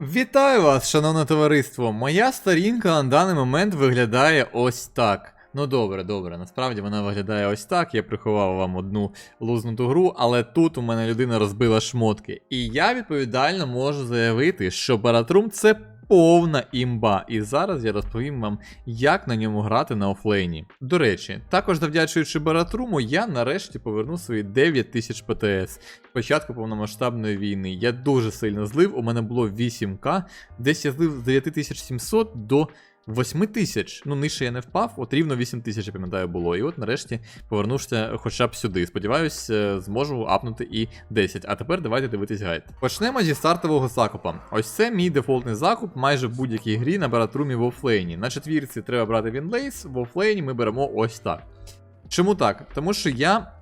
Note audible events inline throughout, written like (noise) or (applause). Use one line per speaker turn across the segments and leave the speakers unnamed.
Вітаю вас, шановне товариство! Моя сторінка на даний момент виглядає ось так. Ну добре, добре. Насправді вона виглядає ось так. Я приховав вам одну лузнуту гру, але тут у мене людина розбила шмотки. І я відповідально можу заявити, що Баратрум це повна імба. І зараз я розповім вам, як на ньому грати на офлейні. До речі, також завдячуючи Баратруму, я нарешті поверну свої 9000 ПТС. Початку повномасштабної війни. Я дуже сильно злив, у мене було 8К, десь я злив з 9700 до 8000. Ну, нижче я не впав, от рівно 8000, я пам'ятаю, було. І от нарешті повернувся хоча б сюди. Сподіваюсь, е, зможу апнути і 10. А тепер давайте дивитись гайд. Почнемо зі стартового закупа. Ось це мій дефолтний закуп майже в будь-якій грі на баратрумі в офлейні. На четвірці треба брати Вінлейс, в офлейні ми беремо ось так. Чому так? Тому що я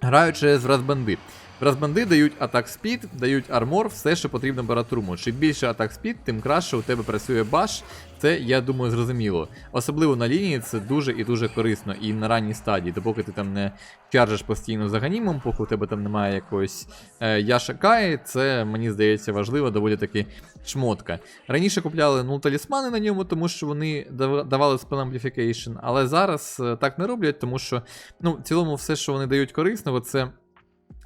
граю через розбанди. Розбанди дають атак спід, дають армор, все, що потрібно баратруму. Чим більше атак спід, тим краще у тебе працює баш. Це, я думаю, зрозуміло. Особливо на лінії це дуже і дуже корисно. І на ранній стадії, допоки ти там не чаржиш постійно за ганімом, поки у тебе там немає якогось е, яша Каї, це мені здається важливо, доволі таки шмотка. Раніше купляли ну, талісмани на ньому, тому що вони давали spell amplification, але зараз е, так не роблять, тому що ну, в цілому все, що вони дають корисного, це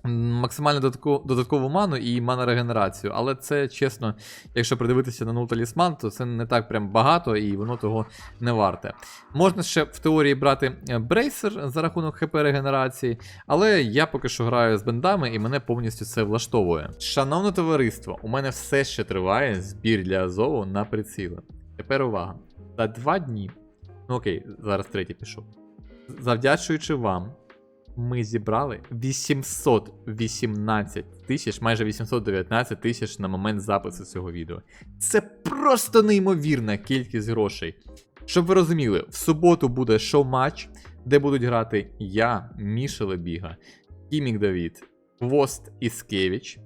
максимально додаткову, додаткову ману і мана регенерацію. Але це чесно, якщо придивитися на нул талісман, то це не так прям багато і воно того не варте. Можна ще в теорії брати брейсер за рахунок хп регенерації, але я поки що граю з бендами і мене повністю це влаштовує. Шановне товариство, у мене все ще триває збір для Азову на приціли. Тепер увага. За два дні. Ну окей, зараз третій пішов. Завдячуючи вам, ми зібрали 818 тисяч, майже 819 тисяч на момент запису цього відео. Це просто неймовірна кількість грошей. Щоб ви розуміли, в суботу буде шоу-матч, де будуть грати я, Міша Лебіга, Кімік Давід, Вост Іскевич.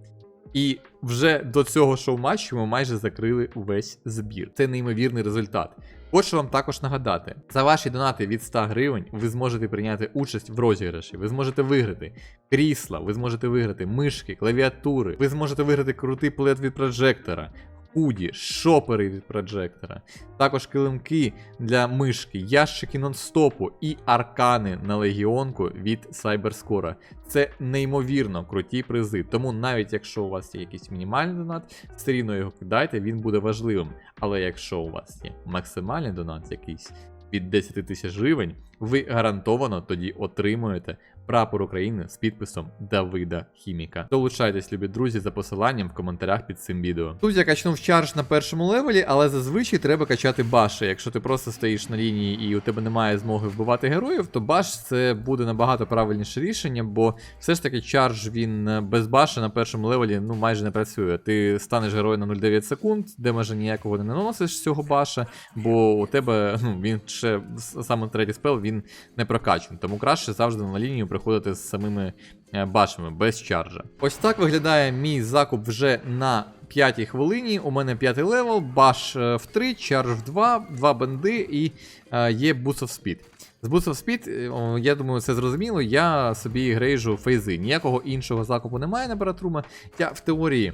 І вже до цього шоу-матчу ми майже закрили увесь збір. Це неймовірний результат. Хочу вам також нагадати: за ваші донати від 100 гривень ви зможете прийняти участь в розіграші, ви зможете виграти крісла, ви зможете виграти мишки, клавіатури, ви зможете виграти крутий плед від прожектора, худі, шопери від прожектора, також килимки для мишки, ящики нонстопу і аркани на легіонку від Cyberscore. Це неймовірно круті призи. Тому навіть якщо у вас є якийсь мінімальний донат, все рівно його кидайте, він буде важливим. Але якщо у вас є максимальний донат якийсь від 10 тисяч гривень, ви гарантовано тоді отримуєте прапор України з підписом Давида Хіміка. Долучайтесь, любі друзі, за посиланням в коментарях під цим відео. Тут я качнув чардж на першому левелі, але зазвичай треба качати баши. Якщо ти просто стоїш на лінії і у тебе немає змоги вбивати героїв, то баш це буде набагато правильніше рішення, бо все ж таки чардж він е, без баша на першому левелі ну майже не працює. Ти станеш героєм на 0,9 секунд, де майже ніякого не наносиш цього баша, бо у тебе ну, він ще саме третій спел він не прокачаний. Тому краще завжди на лінію приходити з самими е, башами без чаржа. Ось так виглядає мій закуп вже на п'ятій хвилині. У мене п'ятий левел, баш е, в 3, чардж в 2, 2 бенди і е, є Boost of Speed. З Boots of Speed, е, я думаю, це зрозуміло. Я собі грейжу фейзи. Ніякого іншого закупу немає на Баратрума. Я в теорії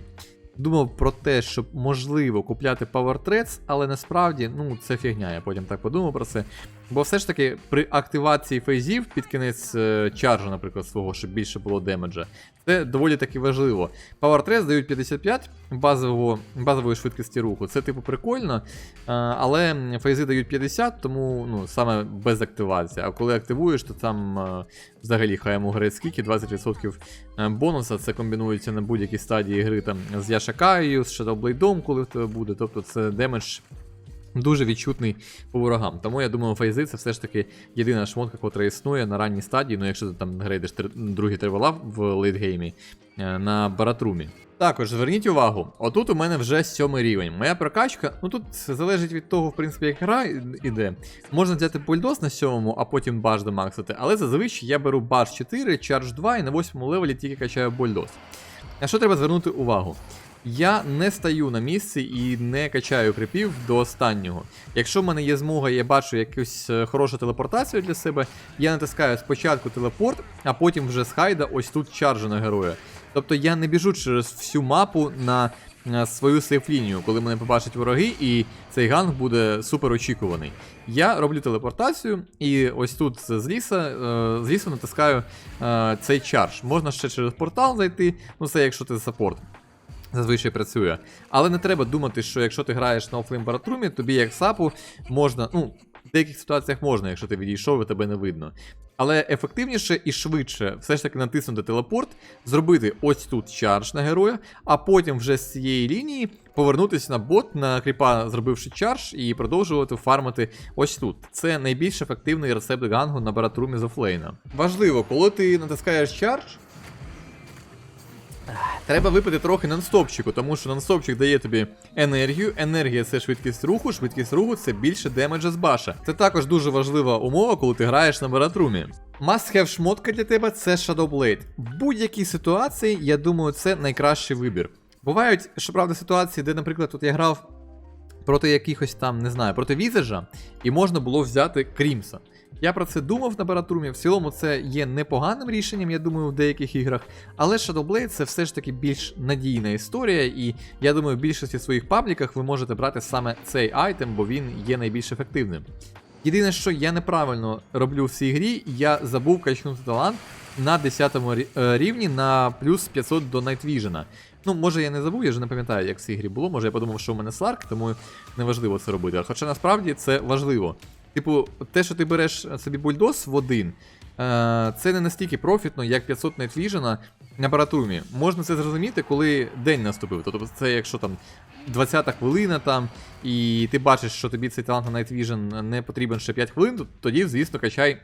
думав про те, щоб можливо купляти Power Threads, але насправді ну, це фігня. Я потім так подумав про це. Бо все ж таки при активації фейзів під кінець е, чаржу, наприклад, свого, щоб більше було демеджа, це доволі таки важливо. Power Threads дають 55 базового, базової швидкості руху. Це типу прикольно, але фейзи дають 50, тому ну, саме без активації. А коли активуєш, то там взагалі хай йому грає скільки 20% е, бонуса. Це комбінується на будь-якій стадії гри там з Яшакаю, з Shadowblade, коли в тебе буде. Тобто це демедж дуже відчутний по ворогам. Тому я думаю, фейзи це все ж таки єдина шмотка, котра існує на ранній стадії. Ну, якщо ти там грейдиш другий тревела в лейтгеймі е, на баратрумі. Також зверніть увагу, отут у мене вже сьомий рівень. Моя прокачка, ну тут залежить від того, в принципі, як гра іде. Можна взяти пульдос на сьомому, а потім баш домаксити, але зазвичай я беру баш 4, чардж 2 і на восьмому левелі тільки качаю бульдос. На що треба звернути увагу? Я не стаю на місці і не качаю крипів до останнього. Якщо в мене є змога, я бачу якусь е, хорошу телепортацію для себе, я натискаю спочатку телепорт, а потім вже з хайда ось тут чаржу на героя. Тобто я не біжу через всю мапу на свою сейф-лінію, коли мене побачать вороги, і цей ганг буде супер очікуваний. Я роблю телепортацію, і ось тут з ліса, е, з лісу натискаю е, цей чардж. Можна ще через портал зайти, ну це якщо ти саппорт. Зазвичай працює. Але не треба думати, що якщо ти граєш на офлейн баратрумі, тобі як сапу можна. Ну, в деяких ситуаціях можна, якщо ти відійшов і тебе не видно. Але ефективніше і швидше все ж таки натиснути телепорт, зробити ось тут чардж на героя, а потім вже з цієї лінії повернутися на бот, на кріпа, зробивши чардж, і продовжувати фармити ось тут. Це найбільш ефективний рецепт гангу на баратрумі з офлейна. Важливо, коли ти натискаєш чардж, Треба випити трохи нонстопчику, тому що нонстопчик дає тобі енергію. Енергія це швидкість руху, швидкість руху це більше демеджа з баша. Це також дуже важлива умова, коли ти граєш на баратрумі. Must have шмотка для тебе це Shadow Blade. В будь-якій ситуації, я думаю, це найкращий вибір. Бувають, щоправда, ситуації, де, наприклад, тут я грав проти якихось там, не знаю, проти Візержа, і можна було взяти Крімса. Я про це думав на баратрумі. В цілому це є непоганим рішенням, я думаю, в деяких іграх. Але Shadow Blade це все ж таки більш надійна історія, і я думаю, в більшості своїх пабліках ви можете брати саме цей айтем, бо він є найбільш ефективним. Єдине, що я неправильно роблю в цій грі, я забув качнути талант на 10 рі- е, рівні на плюс 500 до Vision. Ну, може я не забув, я вже не пам'ятаю, як в цій грі було. Може я подумав, що в мене Сларк, тому неважливо це робити. Хоча насправді це важливо. Типу, те, що ти береш собі бульдос в один, е, це не настільки профітно, як 500 Night на баратумі. Можна це зрозуміти, коли день наступив. Тобто це якщо там 20 хвилина там, і ти бачиш, що тобі цей талант на Night не потрібен ще 5 хвилин, то тоді, звісно, качай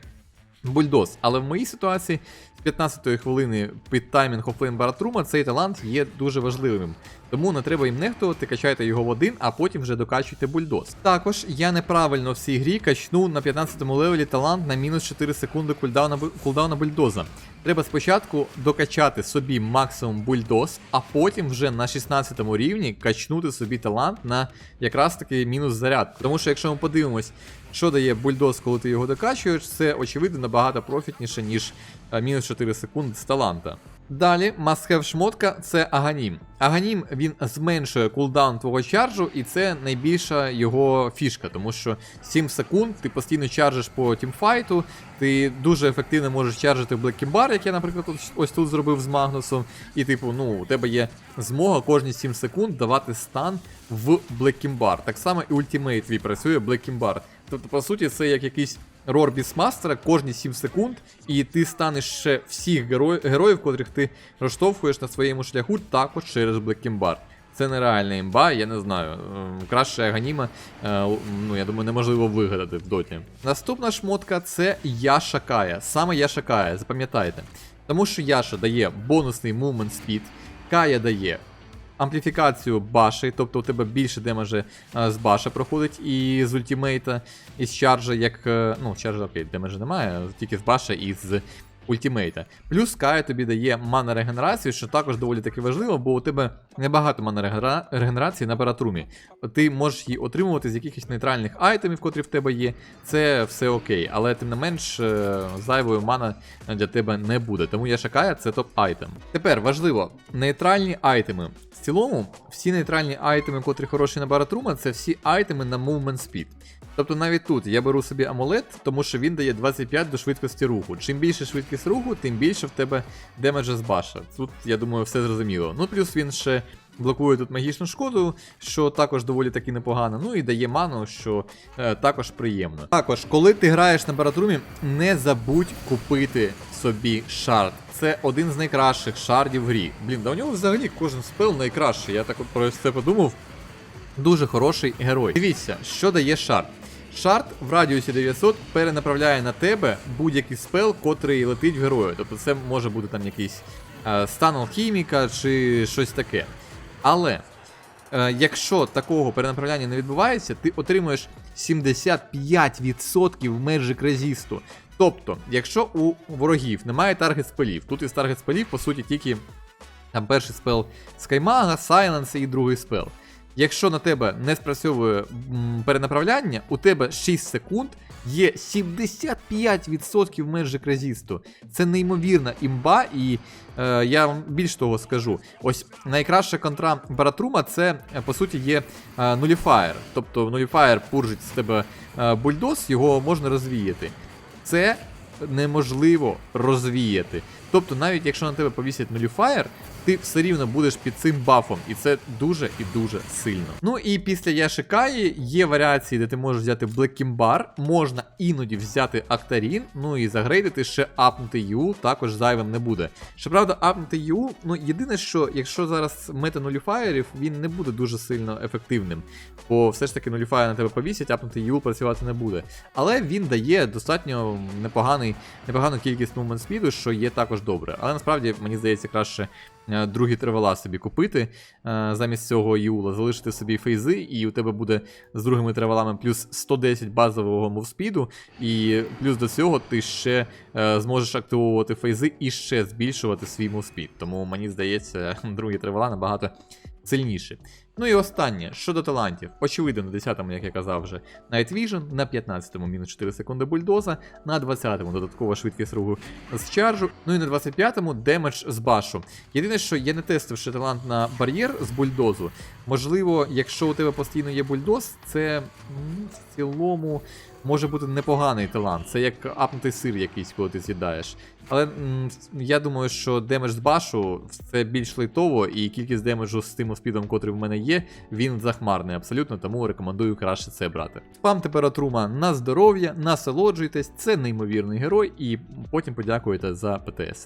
бульдоз. Але в моїй ситуації 15-ї хвилини під таймінг офлейн баратрума цей талант є дуже важливим. Тому не треба їм нехтувати, качайте його в один, а потім вже докачуйте бульдоз. Також я неправильно в цій грі качнув на 15-му левелі талант на мінус 4 секунди кулдауна, кулдауна бульдоза. Треба спочатку докачати собі максимум бульдоз, а потім вже на 16 рівні качнути собі талант на якраз таки мінус зарядку. Тому що якщо ми подивимось, що дає бульдоз, коли ти його докачуєш, це очевидно набагато профітніше, ніж мінус 4 секунди з таланта. Далі, have шмотка це Аганім. Аганім він зменшує кулдаун твого чарджу, і це найбільша його фішка, тому що 7 секунд ти постійно чаржиш по тімфайту, ти дуже ефективно можеш чаржити в Блеккімбар, як я, наприклад, ось, тут зробив з Магнусом. І, типу, ну, у тебе є змога кожні 7 секунд давати стан в Блеккімбар. Так само і ультимейт твій працює Блеккімбар. Тобто, по суті, це як якийсь рор бісмастера кожні 7 секунд, і ти станеш ще всіх герой, героїв, котрих ти розштовхуєш на своєму шляху, також через Блеккімбар. Це нереальна імба, я не знаю. Ем, Краще Аганіма, е, ну я думаю, неможливо вигадати в доті. Наступна шмотка це Яша Кая. Саме Яша Кая, запам'ятайте. Тому що Яша дає бонусний movement speed, Кая дає ампліфікацію баші, тобто у тебе більше демеджа е, з баша проходить і з ультимейта, і з чаржа, як. е, Ну, чаржа, окей, демеджа немає, тільки з баша і з ультимейта. Плюс Кая тобі дає мана регенерацію, що також доволі таки важливо, бо у тебе небагато мана регенера- регенерації на баратрумі. Ти можеш її отримувати з якихось нейтральних айтемів, котрі в тебе є. Це все окей, але тим не менш е, зайвою мана для тебе не буде. Тому я шакая це топ-айтем. Тепер важливо, нейтральні айтеми. В цілому, всі нейтральні айтеми, котрі хороші на баратрума, це всі айтеми на movement speed. Тобто навіть тут я беру собі амулет, тому що він дає 25 до швидкості руху. Чим більше швидкість руху, тим більше в тебе демеджа з баша. Тут, я думаю, все зрозуміло. Ну, плюс він ще блокує тут магічну шкоду, що також доволі таки непогано. Ну і дає ману, що е, також приємно. Також, коли ти граєш на баратрумі, не забудь купити собі шард. Це один з найкращих шардів в грі. Блін, да у нього взагалі кожен спел найкращий. Я так про це подумав. Дуже хороший герой. Дивіться, що дає шард. Шард в радіусі 900 перенаправляє на тебе будь-який спел, котрий летить в герою. Тобто це може бути там якийсь е, стан алхіміка чи щось таке. Але е, якщо такого перенаправляння не відбувається, ти отримуєш 75% межик резисту. Тобто, якщо у ворогів немає таргет спелів, тут із таргет спелів, по суті, тільки там перший спел Скаймага, Сайленс і другий спел. Якщо на тебе не спрацьовує перенаправляння, у тебе 6 секунд є 75% меншик резисту. Це неймовірна імба, і е, я вам більш того скажу. Ось найкраща контра Баратрума це е, по суті є е, нуліфаєр. Тобто нуліфаєр пуржить з тебе е, бульдоз, його можна розвіяти. Це неможливо розвіяти. Тобто, навіть якщо на тебе повісять нуліфаєр, ти все рівно будеш під цим бафом, і це дуже і дуже сильно. Ну і після Яшикаї є варіації, де ти можеш взяти Блеккімбар, можна іноді взяти Актарін, ну і загрейдити ще апнути Ю, також зайвим не буде. Щоправда, апнути Ю, ну єдине, що якщо зараз мета нуліфаєрів, він не буде дуже сильно ефективним. Бо все ж таки нуліфаєр на тебе повісять, апнути Ю працювати не буде. Але він дає достатньо непоганий, непогану кількість мувмент спіду, що є також добре. Але насправді мені здається краще е, другі тривала собі купити е, замість цього Юла, залишити собі фейзи, і у тебе буде з другими тривалами плюс 110 базового мовспіду, і плюс до цього ти ще е, зможеш активовувати фейзи і ще збільшувати свій мовспід. Тому мені здається, (laughs) другі тривала набагато сильніші. Ну і останнє, щодо талантів. Очевидно, на 10-му, як я казав вже, Night Vision, на 15-му мінус 4 секунди бульдоза, на 20-му додаткова швидкість руху з чаржу, ну і на 25-му демедж з башу. Єдине, що я не тестив ще талант на бар'єр з бульдозу. Можливо, якщо у тебе постійно є бульдоз, це в цілому може бути непоганий талант. Це як апнутий сир якийсь, коли ти з'їдаєш. Але м, я думаю, що демедж з башу це більш лейтово, і кількість демеджу з тим спідом, котрий в мене є, він захмарний абсолютно, тому рекомендую краще це брати. Вам тепер отрума на здоров'я, насолоджуйтесь, це неймовірний герой, і потім подякуєте за ПТС.